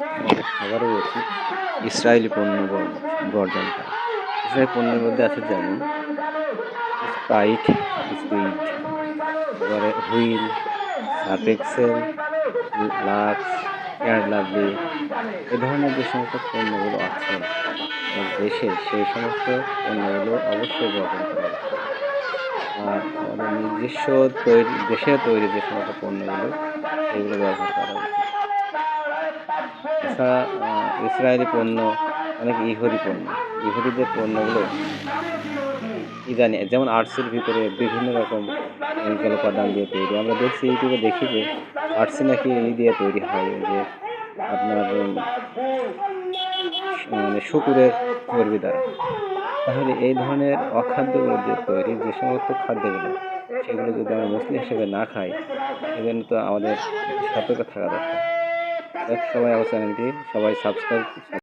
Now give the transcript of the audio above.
খাবারও উচিত ইসরায়েলি পণ্য বর- বর্জন করা। ইসরায়েলি পণ্যের মধ্যে আছে যেমন স্প্রাইট স্পিড এবারে Wheel surf excel Lux lovely এ ধরনের যে সমস্ত পণ্যগুলো আছে দেশে, সেই সমস্ত পণ্যগুলো অবশ্যই বর্জন করা আর আমাদের নিজস্ব তৈরি দেশে তৈরি যে সমস্ত পণ্যগুলো, সেগুলো ব্যবহার করা উচিত। এছাড়া ইসরায়েলি পণ্য, অনেক ইহুদি পণ্য। ইহুদিদের পণ্যগুলো জানি যেমন আর্টসের ভিতরে বিভিন্ন রকম কেমিক্যাল উপাদান দিয়ে তৈরি। আমরা দেখছি ইউটিউবে দেখি যে আর্টসি নাকি এই দিয়ে তৈরি হয়, যে আপনার মানে শুকুরের চর্বি দ্বারা। তাহলে এই ধরনের অখাদ্যগুলো দিয়ে তৈরি যে সমস্ত খাদ্যগুলো, সেগুলো যদি আমরা মুসলিম হিসেবে না খাই, সেজন্য তো আমাদের সতর্ক থাকা দরকার। সবাই আমার চ্যানেলটি সবাই সাবস্ক্রাইব